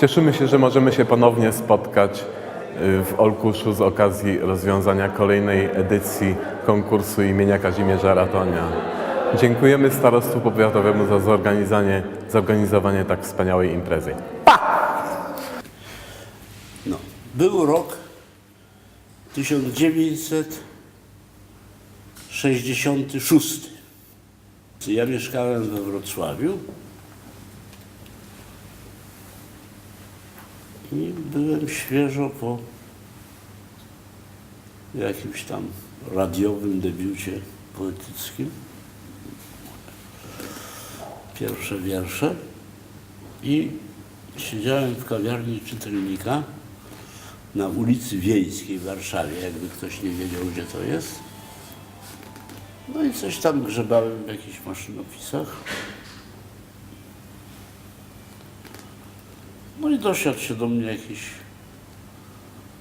Cieszymy się, że możemy się ponownie spotkać y, w Olkuszu z okazji rozwiązania kolejnej edycji konkursu imienia Kazimierza Ratonia. Dziękujemy starostwu powiatowemu za zorganizowanie, zorganizowanie tak wspaniałej imprezy. No. Był rok 1966. Ja mieszkałem we Wrocławiu i byłem świeżo po jakimś tam radiowym debiucie poetyckim. Pierwsze wiersze i siedziałem w kawiarni czytelnika na ulicy Wiejskiej w Warszawie, jakby ktoś nie wiedział, gdzie to jest. No i coś tam grzebałem w jakichś maszynopisach. No i dosiadł się do mnie jakiś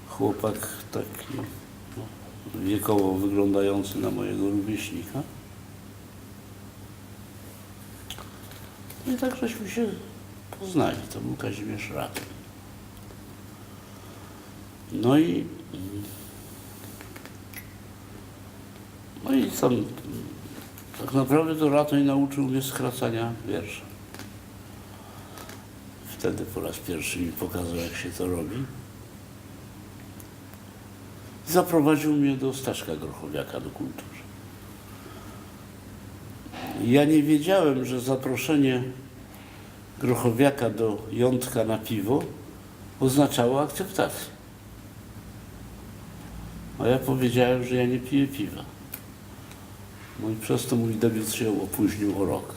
chłopak taki no, wiekowo wyglądający na mojego rówieśnika. No i tak żeśmy się poznali. To był Kazimierz Raty. No i no i tam tak naprawdę to Ratoń nauczył mnie skracania wiersza. Wtedy po raz pierwszy mi pokazał, jak się to robi. Zaprowadził mnie do Staszka Grochowiaka do kultury. Ja nie wiedziałem, że zaproszenie Grochowiaka do Jątka na piwo oznaczało akceptację. A ja powiedziałem, że ja nie piję piwa. No i przez to mój debiut się opóźnił o rok.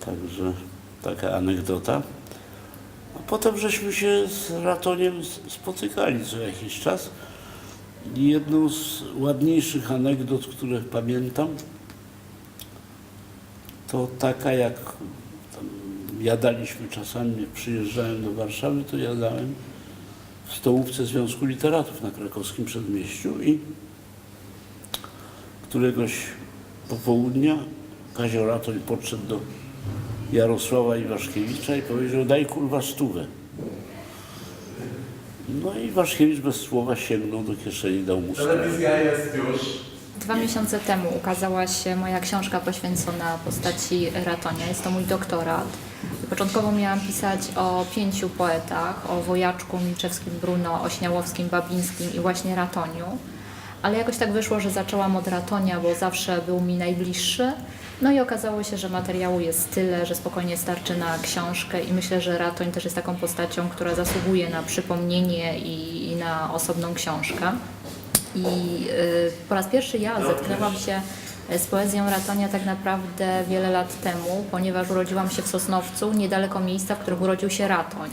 Także taka anegdota. A potem żeśmy się z Ratoniem spotykali co jakiś czas. I jedną z ładniejszych anegdot, które pamiętam, to taka jak jadaliśmy czasami, przyjeżdżałem do Warszawy, to jadałem w stołówce Związku Literatów na krakowskim przedmieściu i któregoś popołudnia Kazio Ratoń podszedł do Jarosława Iwaszkiewicza i powiedział daj kurwa stówę. No i Iwaszkiewicz bez słowa sięgnął do kieszeni, dał mu stówę. jest już. Dwa miesiące temu ukazała się moja książka poświęcona postaci Ratonia. Jest to mój doktorat. Początkowo miałam pisać o pięciu poetach, o Wojaczku, Milczewskim, Bruno, Ośniałowskim, Babińskim i właśnie Ratoniu. Ale jakoś tak wyszło, że zaczęłam od Ratonia, bo zawsze był mi najbliższy. No i okazało się, że materiału jest tyle, że spokojnie starczy na książkę i myślę, że Ratoń też jest taką postacią, która zasługuje na przypomnienie i, i na osobną książkę. I y, po raz pierwszy ja zetknęłam się z poezją Ratonia tak naprawdę wiele lat temu, ponieważ urodziłam się w Sosnowcu, niedaleko miejsca, w którym urodził się Ratoń.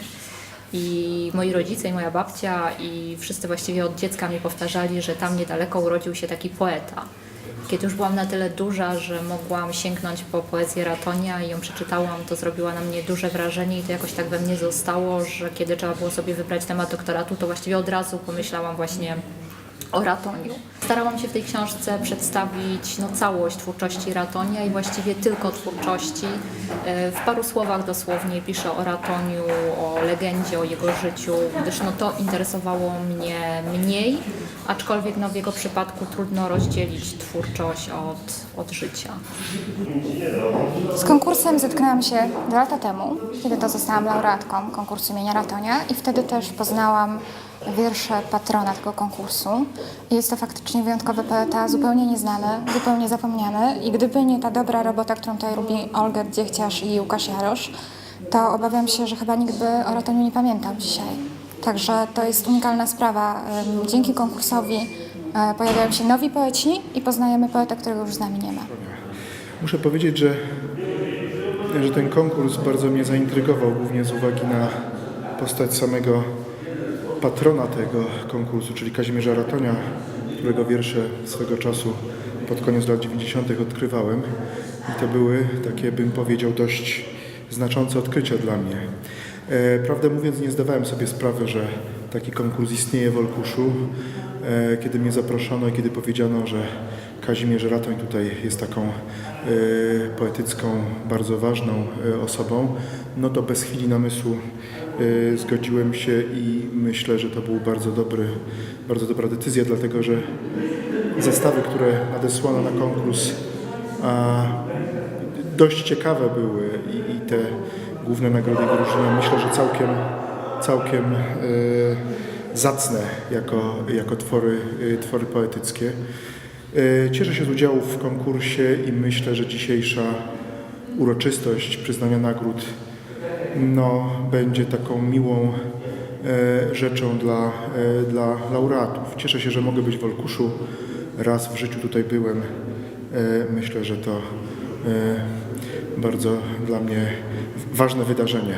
I moi rodzice i moja babcia i wszyscy właściwie od dziecka mi powtarzali, że tam niedaleko urodził się taki poeta. Kiedy już byłam na tyle duża, że mogłam sięgnąć po poezję Ratonia i ją przeczytałam, to zrobiła na mnie duże wrażenie i to jakoś tak we mnie zostało, że kiedy trzeba było sobie wybrać temat doktoratu, to właściwie od razu pomyślałam właśnie o Ratoniu. Starałam się w tej książce przedstawić no, całość twórczości Ratonia i właściwie tylko twórczości. E, W paru słowach dosłownie piszę o Ratoniu, o legendzie, o jego życiu, gdyż no, to interesowało mnie mniej, aczkolwiek no, w jego przypadku trudno rozdzielić twórczość od, od życia. Z konkursem zetknęłam się dwa lata temu, kiedy to zostałam laureatką konkursu imienia Ratonia i wtedy też poznałam wiersze patrona tego konkursu. Jest to faktycznie wyjątkowy poeta, zupełnie nieznany, zupełnie zapomniany i gdyby nie ta dobra robota, którą tutaj robi Olga Dziechciarz i Łukasz Jarosz, to obawiam się, że chyba nikt by o Ratoniu nie pamiętał dzisiaj. Także to jest unikalna sprawa. Dzięki konkursowi e, pojawiają się nowi poeci i poznajemy poetę, którego już z nami nie ma. Muszę powiedzieć, że, że ten konkurs bardzo mnie zaintrygował, głównie z uwagi na postać samego patrona tego konkursu, czyli Kazimierza Ratonia, którego wiersze swego czasu pod koniec lat 90. odkrywałem. I to były takie, bym powiedział, dość znaczące odkrycia dla mnie. E, prawdę mówiąc, nie zdawałem sobie sprawy, że taki konkurs istnieje w Olkuszu. E, kiedy mnie zaproszono i kiedy powiedziano, że Kazimierz Ratoń tutaj jest taką e, poetycką, bardzo ważną e, osobą, no to bez chwili namysłu e, zgodziłem się i myślę, że to był bardzo dobry, bardzo dobra decyzja, dlatego że zestawy, które nadesłano na konkurs, dość ciekawe były i, i te główne nagrody wyróżnienia myślę, że całkiem, całkiem zacne jako, jako twory, twory poetyckie. E, Cieszę się z udziału w konkursie i myślę, że dzisiejsza uroczystość przyznania nagród no, będzie taką miłą e, rzeczą dla, e, dla laureatów. Cieszę się, że mogę być w Olkuszu. Raz w życiu tutaj byłem. Myślę, że to bardzo dla mnie ważne wydarzenie.